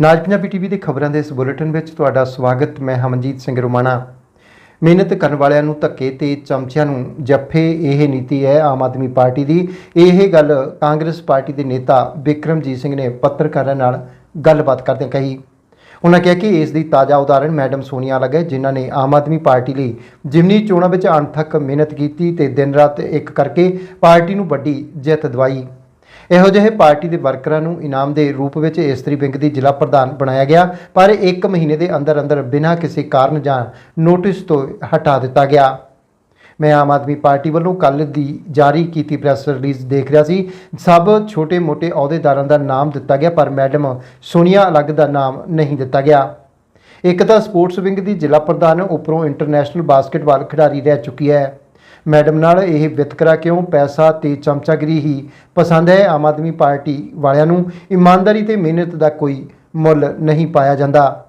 ਨਾਜ Punjabi TV ਦੇ ਖਬਰਾਂ ਦੇ ਇਸ ਬੁਲੇਟਿਨ ਵਿੱਚ ਤੁਹਾਡਾ ਸਵਾਗਤ, ਮੈਂ ਹਮਨਜੀਤ ਸਿੰਘ ਰੋਮਾਣਾ। ਮਿਹਨਤ ਕਰਨ ਵਾਲਿਆਂ ਨੂੰ ਧੱਕੇ ਤੇ ਚਮਚਿਆਂ ਨੂੰ ਜੱਫੇ, ਇਹ ਨੀਤੀ ਹੈ ਆਮ ਆਦਮੀ ਪਾਰਟੀ ਦੀ। ਇਹ ਗੱਲ ਕਾਂਗਰਸ ਪਾਰਟੀ ਦੇ ਨੇਤਾ ਵਿਕਰਮਜੀਤ ਸਿੰਘ ਨੇ ਪੱਤਰਕਾਰਾਂ ਨਾਲ ਗੱਲਬਾਤ ਕਰਦਿਆਂ ਕਹੀ। ਉਹਨਾਂ ਕਿਹਾ ਕਿ ਇਸ ਦੀ ਤਾਜ਼ਾ ਉਦਾਹਰਣ ਮੈਡਮ ਸੋਨੀਆ ਅਲੱਗ ਹੈ, ਜਿਨ੍ਹਾਂ ਨੇ ਆਮ ਆਦਮੀ ਪਾਰਟੀ ਲਈ ਜਿਮਨੀ ਚੋਣਾਂ ਵਿੱਚ ਅਣਥੱਕ ਮਿਹਨਤ ਕੀਤੀ ਤੇ ਦਿਨ ਰਾਤ ਇੱਕ ਕਰਕੇ ਪਾਰਟੀ ਨੂੰ ਵੱਡੀ ਜਿੱਤ ਦਿਵਾਈ। ਇਹੋ ਜਿਹੇ ਪਾਰਟੀ ਦੇ ਵਰਕਰਾਂ ਨੂੰ ਇਨਾਮ ਦੇ ਰੂਪ ਵਿੱਚ ਇਸਤਰੀ ਵਿੰਗ ਦੀ ਜ਼ਿਲ੍ਹਾ ਪ੍ਰਧਾਨ ਬਣਾਇਆ ਗਿਆ, ਪਰ 1 ਮਹੀਨੇ ਦੇ ਅੰਦਰ ਅੰਦਰ ਬਿਨਾਂ ਕਿਸੇ ਕਾਰਨ ਜਾਂ ਨੋਟਿਸ ਤੋਂ ਹਟਾ ਦਿੱਤਾ ਗਿਆ। ਮੈਂ ਆਮ ਆਦਮੀ ਪਾਰਟੀ ਵੱਲੋਂ ਕੱਲ ਦੀ ਜਾਰੀ ਕੀਤੀ ਪ੍ਰੈਸ ਰਿਲੀਜ਼ ਦੇਖ ਰਿਹਾ ਸੀ। ਸਭ ਛੋਟੇ-ਮੋਟੇ ਅਹੁਦੇਦਾਰਾਂ ਦਾ ਨਾਮ ਦਿੱਤਾ ਗਿਆ, ਪਰ ਮੈਡਮ ਸੋਨੀਆ ਅਲੱਗ ਦਾ ਨਾਮ ਨਹੀਂ ਦਿੱਤਾ ਗਿਆ। ਇੱਕ ਤਾਂ ਸਪੋਰਟਸ ਵਿੰਗ ਦੀ ਜ਼ਿਲ੍ਹਾ ਪ੍ਰਧਾਨ ਉੱਪਰੋਂ ਇੰਟਰਨੈਸ਼ਨਲ ਬਾਸਕਟਬਾਲ ਖਿਡਾਰੀ ਰਹਿ ਚੁੱਕੀ ਹੈ। ਮੈਡਮ ਨਾਲ ਇਹ ਵਿਤਕਰਾ ਕਿਉਂ? ਪੈਸਾ ਤੇ ਚਮਚਾਗਰੀ ਹੀ ਪਸੰਦ ਹੈ ਆਮ ਆਦਮੀ ਪਾਰਟੀ ਵਾਲਿਆਂ ਨੂੰ। ਇਮਾਨਦਾਰੀ ਤੇ ਮਿਹਨਤ ਦਾ ਕੋਈ ਮੁੱਲ ਨਹੀਂ ਪਾਇਆ ਜਾਂਦਾ।